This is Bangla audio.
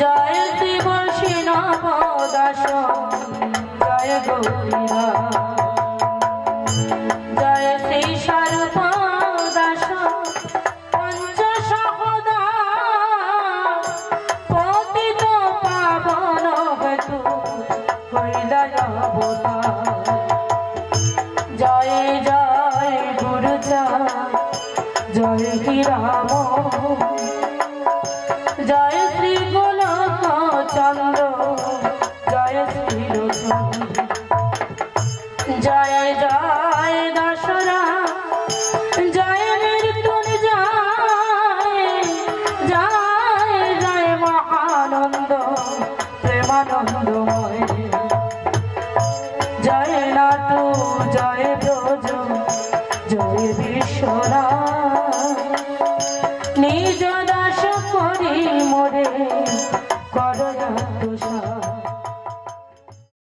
জয় শিব সিনব দাস। জয় গৌরী জয় হি রাম। জয় শ্রী গোলক চন্দ্র জয় শ্রী জয় জয় দশরা জয় মৃত্যুঞ্জয় জয় জয় মহানন্দ। প্রেমানন্দময়। জয় নাটু, জয় ব্রজ। নিজ দাস করি মোরে করুণা তুষার